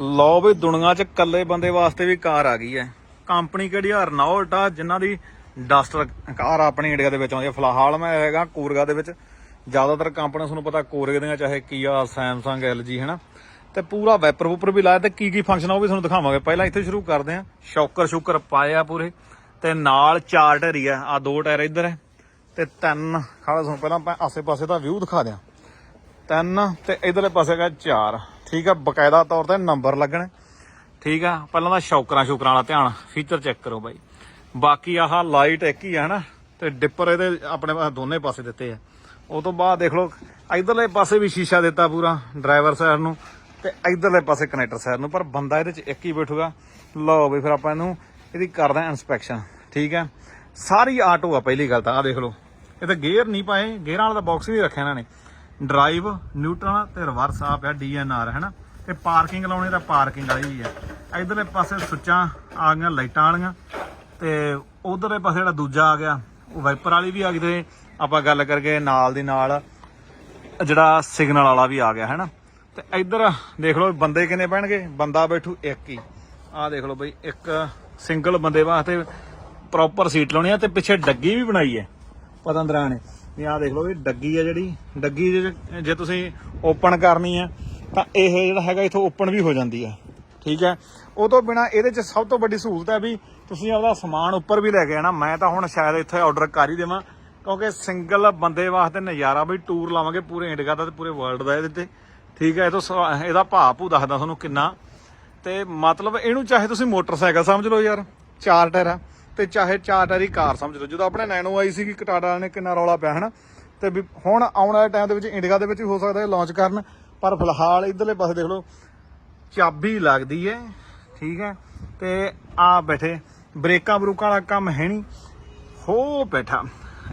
ਲਓ ਵੀ ਦੁਨੀਆ 'ਚ ਇਕੱਲੇ ਬੰਦੇ ਵਾਸਤੇ ਵੀ ਕਾਰ ਆ ਗਈ ਹੈ। ਕੰਪਨੀ ਕਿਹੜੀ ਆ ਰਨਾਲਟ ਆ, ਜਿਨ੍ਹਾਂ ਦੀ ਡਸਟਰ ਕਾਰ ਆਪਣੀ ਇੰਡੀਆ ਦੇ ਵਿੱਚ ਆਉਂਦੀ ਹੈ। ਫਿਲਹਾਲ ਮੈਂ ਹੈਗਾ ਕੋਰਗਾ ਦੇ ਵਿੱਚ। ਜ਼ਿਆਦਾਤਰ ਕੰਪਨੀਆਂ ਤੁਹਾਨੂੰ ਪਤਾ ਕੋਰਗੇ ਦੀਆਂ, ਚਾਹੇ ਕੀਆ, ਸੈਮਸੰਗ, ਐਲਜੀ, ਹੈਨਾ। ਤੇ ਪੂਰਾ ਵੈਪਰ ਵੂਪਰ ਵੀ ਲਾਇਆ ਤੇ ਕੀ ਕੀ ਫੰਕਸ਼ਨ ਆ ਉਹ ਵੀ ਤੁਹਾਨੂੰ ਦਿਖਾਵਾਂਗੇ। ਪਹਿਲਾਂ ਇੱਥੇ ਸ਼ੁਰੂ ਕਰਦੇ ਹਾਂ। ਸ਼ੌਕਰ ਸ਼ੁਕਰ ਪਾਏ ਆ ਪੂਰੇ। ਤੇ ਨਾਲ ਚਾਰ ਢੇਰੀ ਆ। ਆ ਦੋ ਟਾਇਰ ਇੱਧਰ ਹੈ। ਤੇ ਤਿੰਨ, ਖਾਲਾ ਤੁਹਾਨੂੰ ਪਹਿਲਾਂ ਆਪਾਂ ਆਸੇ-ਪਾਸੇ ਦਾ ਵਿਊ ਦਿਖਾ ਦਿਆਂ। ਤਿੰਨ ਤੇ ਇਧਰਲੇ ਪਾਸੇ ਹੈਗਾ ਚਾਰ। ਠੀਕ ਆ, ਬਕਾਇਦਾ ਤੌਰ ਤੇ ਨੰਬਰ ਲੱਗਣ। ਠੀਕ ਆ, ਪਹਿਲਾਂ ਤਾਂ ਸ਼ੌਕਰਾਂ ਸ਼ੌਕਰਾਂ ਵਾਲਾ ਧਿਆਨ ਫੀਚਰ ਚੈੱਕ ਕਰੋ ਬਾਈ। ਬਾਕੀ ਆਹ ਲਾਈਟ ਇੱਕ ਹੀ ਆ ਹਨਾ, ਤੇ ਡਿੱਪਰ ਇਹਦੇ ਆਪਣੇ ਪਾਸ ਦੋਨੇ ਪਾਸੇ ਦਿੱਤੇ ਆ। ਉਹ ਤੋਂ ਬਾਅਦ ਦੇਖ ਲਓ, ਇਧਰਲੇ ਪਾਸੇ ਵੀ ਸ਼ੀਸ਼ਾ ਦਿੱਤਾ ਪੂਰਾ ਡਰਾਈਵਰ ਸਾਈਡ ਨੂੰ, ਤੇ ਇਧਰਲੇ ਪਾਸੇ ਕਨੈਕਟਰ ਸਾਈਡ ਨੂੰ, ਪਰ ਬੰਦਾ ਇਹਦੇ ਚ ਇੱਕ ਹੀ ਬੈਠੂਗਾ। ਲਓ ਵੀ ਫਿਰ ਆਪਾਂ ਇਹਨੂੰ, ਇਹਦੀ ਕਰਦੇ ਆਂ ਇਨਸਪੈਕਸ਼ਨ ਠੀਕ ਆ। ਸਾਰੀ ਆਟੋ ਆ ਪਹਿਲੀ ਗੱਲ ਤਾਂ ਆ ਦੇਖ ਲਓ। ਇਹ ਤਾਂ ਗੇਅਰ ਨਹੀਂ ਪਾਏ ਗੇਅਰਾਂ ਵਾਲਾ ਤਾਂ ਬਾਕਸ ਵੀ ਰੱਖਿਆ ਇਹਨਾਂ ਨੇ। ਡਰਾਈਵ ਨਿਊਟਰਲ ਤੇ ਰਿਵਰਸ ਆ ਪਿਆ ਡੀਐਨਆਰ ਹੈਨਾ ਤੇ ਪਾਰਕਿੰਗ ਲਾਉਣੀ ਤਾਂ ਪਾਰਕਿੰਗ ਵਾਲੀ ਹੈ ਆ ਇਧਰਲੇ ਪਾਸੇ ਸੁੱਚਾਂ ਆ ਗਈਆਂ, ਲਾਈਟਾਂ ਵਾਲੀਆਂ, ਤੇ ਉਧਰਲੇ ਪਾਸੇ ਜਿਹੜਾ ਦੂਜਾ ਆ ਗਿਆ, ਉਹ ਵਾਈਪਰ ਵਾਲੀ ਵੀ ਆ ਗਈ ਤੇ ਆਪਾਂ ਗੱਲ ਕਰਕੇ ਨਾਲ ਦੀ ਨਾਲ ਜਿਹੜਾ ਸਿਗਨਲ ਵਾਲਾ ਵੀ ਆ ਗਿਆ, ਹੈ ਨਾ? ਤੇ ਇੱਧਰ ਦੇਖ ਲਓ ਬੰਦੇ ਕਿੰਨੇ ਪੈਣਗੇ? ਬੰਦਾ ਬੈਠੂ ਇੱਕ ਹੀ। ਆਹ ਦੇਖ ਲਓ ਬਈ, ਇੱਕ ਸਿੰਗਲ ਬੰਦੇ ਵਾਸਤੇ ਪ੍ਰੋਪਰ ਸੀਟ ਲਾਉਣੀ ਆ ਤੇ ਪਿੱਛੇ ਡੱਗੀ ਵੀ ਬਣਾਈ ਹੈ, ਪਤੰਦਰਾਂ ਨੇ। ਵੀ ਆਹ ਦੇਖ ਲਓ ਵੀ ਡੱਗੀ ਆ ਜਿਹੜੀ, ਡੱਗੀ ਜੇ- ਜੇ ਤੁਸੀਂ ਓਪਨ ਕਰਨੀ ਆ, ਤਾਂ ਇਹ ਜਿਹੜਾ ਹੈਗਾ ਇਥੋਂ ਓਪਨ ਵੀ ਹੋ ਜਾਂਦੀ ਆ। ਠੀਕ ਹੈ ਉਹ ਤੋਂ ਬਿਨਾ ਇਹਦੇ ਚ ਸਭ ਤੋਂ ਵੱਡੀ ਸਹੂਲਤ ਹੈ ਵੀ ਤੁਸੀਂ ਆਪਦਾ ਸਮਾਨ ਉੱਪਰ ਵੀ ਲੈ ਕੇ ਆਣਾ ਮੈਂ ਤਾਂ ਹੁਣ ਸ਼ਾਇਦ ਇੱਥੇ ਆਰਡਰ ਕਰ ਹੀ ਦੇਵਾਂ, ਕਿਉਂਕਿ ਸਿੰਗਲ ਬੰਦੇ ਵਾਸਤੇ ਨਜ਼ਾਰਾ ਵੀ ਟੂਰ ਲਾਵਾਂਗੇ ਪੂਰੇ ਇੰਡੀਆ ਦਾ ਤੇ ਪੂਰੇ ਵਰਲਡ ਦਾ ਇਹਦੇ ਤੇ। ਠੀਕ ਹੈ ਇਹ ਤੋਂ ਸਵਾ- ਇਹਦਾ ਭਾਅ ਭੂ ਦੱਸਦਾ ਤੁਹਾਨੂੰ ਕਿੰਨਾ। ਤੇ ਮਤਲਬ ਇਹਨੂੰ ਚਾਹੇ ਤੁਸੀਂ ਮੋਟਰਸਾਈਕਲ ਸਮਝ ਲਓ ਯਾਰ, ਚਾਰ ਟਾਇਰ। ਆ ਤੇ ਚਾਹੇ ਚਾਰ ਟਾਇਰੀ ਕਾਰ ਸਮਝ ਲਓ। ਜਦੋਂ ਆਪਣੇ ਨੈਨੋ ਆਈ ਸੀ ਕਟਾੜਾ ਨੇ ਕਿੰਨਾ ਰੌਲਾ ਪਿਆ, ਹਨਾ? ਤੇ ਵੀ ਹੁਣ ਆਉਣ ਵਾਲੇ ਟਾਈਮ ਦੇ ਵਿੱਚ ਇੰਡੀਆ ਦੇ ਵਿੱਚ ਵੀ ਹੋ ਸਕਦਾ ਇਹ ਲਾਂਚ ਕਰਨ, ਪਰ ਫਿਲਹਾਲ ਇਧਰਲੇ ਪਾਸੇ ਦੇਖ ਲਓ, ਚਾਬੀ ਲੱਗਦੀ ਹੈ ਠੀਕ ਹੈ ਤੇ ਆ ਬੈਠੇ, ਬ੍ਰੇਕਾਂ ਬਰੂਕਾਂ ਵਾਲਾ ਕੰਮ ਹੈ ਨਹੀਂ। ਹੋ ਬੈਠਾ,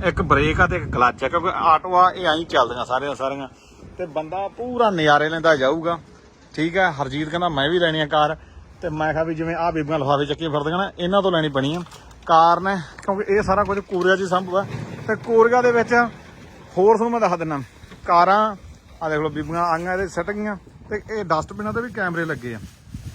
ਇੱਕ ਬ੍ਰੇਕ ਆ ਤੇ ਇੱਕ ਕਲੱਚ ਆ, ਕਿਉਂਕਿ ਆਟੋ ਆ, ਇਹ ਐਂ ਚੱਲਦੀਆਂ ਸਾਰੀਆਂ ਸਾਰੀਆਂ। ਤੇ ਬੰਦਾ ਪੂਰਾ ਨਜ਼ਾਰੇ ਲੈਂਦਾ ਜਾਊਗਾ, ਠੀਕ ਹੈ ਹਰਜੀਤ ਕਹਿੰਦਾ, ਮੈਂ ਵੀ ਲੈਣੀ ਆ ਕਾਰ। ਤੇ ਮੈਂ ਕਿਹਾ ਵੀ ਜਿਵੇਂ ਆ ਬੀਬੀਆਂ ਲਫਾਫੇ ਚੱਕੀ ਫਿਰਦੀਆਂ ਨਾ, ਇਹਨਾਂ ਤੋਂ ਲੈਣੀ ਪੈਣੀ ਆ। ਕਾਰ ਨੇ ਕਿਉਂਕਿ ਇਹ ਸਾਰਾ ਕੁਝ ਕੋਰੀਆ 'ਚ ਹੀ ਸੰਭਵ ਹੈ। ਤੇ ਕੋਰੀਆ ਦੇ ਵਿੱਚ ਹੋਰ ਤੁਹਾਨੂੰ ਮੈਂ ਦੱਸ ਦਿੰਦਾ। ਕਾਰਾਂ ਆ ਦੇਖ ਲਓ ਬੀਬੀਆਂ, ਆਈਆਂ ਇਹਦੇ ਸੱਟ ਗਈਆਂ ਤੇ ਇਹ ਡਸਟਬਿਨਾਂ ਤੇ ਵੀ ਕੈਮਰੇ ਲੱਗੇ ਆ।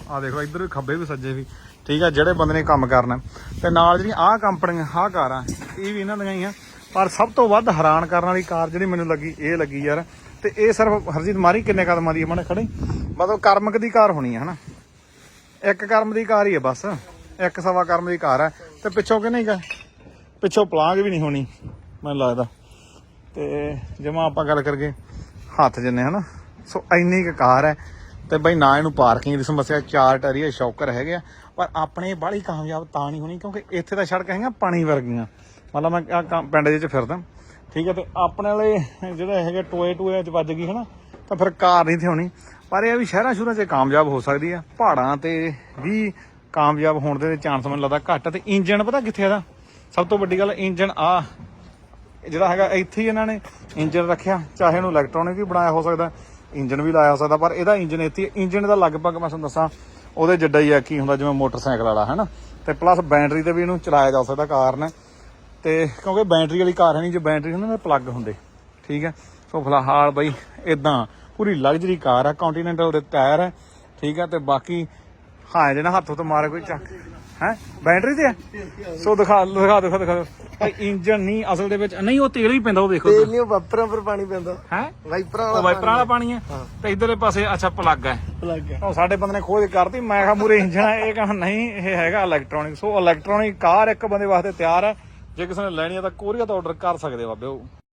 ਆ ਦੇਖ ਲਓ, ਇੱਧਰ ਵੀ ਖੱਬੇ ਵੀ ਸੱਜੇ ਵੀ। ਠੀਕ ਆ, ਜਿਹੜੇ ਬੰਦੇ ਨੇ ਕੰਮ ਕਰਨਾ। ਤੇ ਨਾਲ ਜਿਹੜੀਆਂ ਆਹ ਕੰਪਨੀਆਂ, ਆਹ ਕਾਰਾਂ, ਇਹ ਵੀ ਇਹਨਾਂ ਦੀਆਂ ਹੀ ਆ। ਪਰ ਸਭ ਤੋਂ ਵੱਧ ਹੈਰਾਨ ਕਰਨ ਵਾਲੀ ਕਾਰ ਜਿਹੜੀ ਮੈਨੂੰ ਲੱਗੀ, ਇਹ ਲੱਗੀ ਯਾਰ। ਤੇ ਇਹ ਸਿਰਫ ਹਰਜੀਤ ਮਾਰੀ ਕਿੰਨੇ ਕਦਮਾਂ ਦੀ ਮਨੇ ਖੜੇ? ਮਤਲਬ ਕਰਮਕ ਦੀ ਕਾਰ ਹੋਣੀ ਹੈ ਹਨਾ? ਇੱਕ ਕਰਮ ਦੀ ਕਾਰ ਹੀ ਹੈ ਬਸ। ਇੱਕ ਸਵਾ ਕਰਮ ਦੀ ਕਾਰ ਹੈ। ਤੇ ਪਿੱਛੋਂ ਕਿ ਨਹੀਂ ਗਾ? ਪਿੱਛੋਂ ਪਲਾਂਗ ਵੀ ਨਹੀਂ ਹੋਣੀ, ਮੈਨੂੰ ਲੱਗਦਾ। ਤੇ ਜਿਵੇਂ ਆਪਾਂ ਗੱਲ ਕਰਗੇ ਹੱਥ ਜਿੰਨੇ, ਹਨਾ? ਸੋ ਇੰਨੀ ਕੁ ਕਾਰ ਹੈ। ਤੇ ਬਈ ਨਾ ਇਹਨੂੰ ਪਾਰਕਿੰਗ ਦੀ ਸਮੱਸਿਆ, ਚਾਰ ਟਰੀਏ ਸ਼ੌਕਰ ਹੈਗੇ ਆ। ਪਰ ਆਪਣੇ ਬਾਹਲੀ ਕਾਮਯਾਬ ਤਾਂ ਨਹੀਂ ਹੋਣੀ, ਕਿਉਂਕਿ ਇੱਥੇ ਤਾਂ ਸੜਕ ਹੈਗੀਆਂ, ਪਾਣੀ ਵਰਗੀਆਂ। ਮਤਲਬ ਮੈਂ ਆਹ ਪਿੰਡ ਦੇ ਵਿੱਚ ਫਿਰਦਾ। ਠੀਕ ਹੈ, ਤੇ ਆਪਣੇ ਵਾਲੇ ਜਿਹੜੇ ਹੈਗੇ ਟੋਏ ਟੋਏ ਚ ਵੱਜ ਗਈ, ਹਨਾ? ਤਾਂ ਫਿਰ ਕਾਰ ਨਹੀਂ ਤੇ ਹੋਣੀ। ਪਰ ਇਹ ਵੀ ਸ਼ਹਿਰਾਂ ਸ਼ੁਰਾਂ 'ਚ ਕਾਮਯਾਬ ਹੋ ਸਕਦੀ ਆ। ਪਹਾੜਾਂ ਤੇ ਵੀ ਕਾਮਯਾਬ ਹੋਣ ਦੇ ਚਾਂਸ ਮੈਨੂੰ ਲੱਗਦਾ ਘੱਟ ਆ। ਤੇ ਇੰਜਨ ਪਤਾ ਕਿੱਥੇ ਇਹਦਾ? ਸਭ ਤੋਂ ਵੱਡੀ ਗੱਲ ਇੰਜਨ ਆ ਜਿਹੜਾ ਹੈਗਾ ਇੱਥੇ ਹੀ ਇਹਨਾਂ ਨੇ ਇੰਜਨ ਰੱਖਿਆ। ਚਾਹੇ ਇਹਨੂੰ ਇਲੈਕਟ੍ਰੋਨਿਕ ਵੀ ਬਣਾਇਆ ਹੋ ਸਕਦਾ ਇੰਜਨ ਵੀ ਲਾਇਆ ਹੋ ਸਕਦਾ, ਪਰ ਇਹਦਾ ਇੰਜਨ ਇੱਥੇ ਇੰਜਨ ਦਾ ਲਗਭਗ ਮੈਂ ਤੁਹਾਨੂੰ ਦੱਸਾਂ, ਉਹਦੇ ਜਿੱਡਾ ਹੀ ਆ ਕੀ ਹੁੰਦਾ ਜਿਵੇਂ ਮੋਟਰਸਾਈਕਲ ਵਾਲਾ, ਹੈਨਾ? ਤੇ ਪਲੱਸ ਬੈਟਰੀ ਤੇ ਵੀ ਇਹਨੂੰ ਚਲਾਇਆ ਜਾ ਸਕਦਾ ਕਾਰ ਨੇ ਤੇ ਕਿਉਂਕਿ ਬੈਟਰੀ ਵਾਲੀ ਕਾਰ ਹੈ ਨਹੀਂ, ਜੇ ਬੈਟਰੀ ਹੁੰਦੀ ਨਾ ਪਲੱਗ ਹੁੰਦੇ। ਠੀਕ ਹੈ? ਸੋ ਫਿਲਹਾਲ ਬਈ ਇਦਾਂ ਪੂਰੀ ਲਗਜ਼ਰੀ ਕਾਰ ਆ ਕੰਟੀਨੈਂਟਲ ਦੇ ਟਾਇਰ ਹੈ। ਠੀਕ ਹੈ? ਤੇ ਬਾਕੀ ਹਾਂ ਜਿਹੜਾ ਹੱਥੋਂ ਤੋਂ ਮਾਰੇ ਕੋਈ ਚੱਕ। ਹੈ? ਬੈਟਰੀ ਤੇ ਹੈ ਸੋ ਦਿਖਾ ਦਿਖਾ ਦਿਖਾ ਦਿਖਾ। ਭਾਈ ਇੰਜਨ ਨਹੀਂ ਅਸਲ ਦੇ ਵਿੱਚ ਨਹੀਂ ਉਹ ਤੇਲ ਹੀ ਪੈਂਦਾ ਉਹ ਦੇਖੋ। ਤੇਲ ਨਹੀਂ ਵਾਪਰਾਂ ਪਰ ਪਾਣੀ ਪੈਂਦਾ। ਹੈ? ਵਾਈਪਰਾਂ ਉਹ ਵਾਲਾ ਵਾਈਪਰਾਂ ਵਾਲਾ ਪਾਣੀ। ਹੈ। ਤੇ ਇਧਰਲੇ ਪਾਸੇ ਅੱਛਾ ਪਲੱਗ ਹੈ ਲੱਗ ਉਹ ਸਾਡੇ ਬੰਦੇ ਨੇ ਖੋਜ ਕਰਤੀ ਮੈਂ ਕਿਹਾ ਮੂਰੇ ਇੰਜਨ ਹੈ ਇਹ ਕਹਾਂ ਨਹੀਂ ਇਹ ਹੈਗਾ ਇਲੈਕਟ੍ਰੋਨਿਕ ਸੋ ਇਲੈਕਟ੍ਰੋਨਿਕ ਕਾਰ ਇੱਕ ਬੰਦੇ ਵਾਸਤੇ ਤਿਆਰ ਹੈ ਜੇ ਕਿਸੇ ਨੇ ਲੈਣੀ ਹੈ ਤਾਂ ਕੋਰੀਆ ਤੋਂ ਆਰਡਰ ਕਰ ਸਕਦੇ ਬਾਬੇ ਉਹ।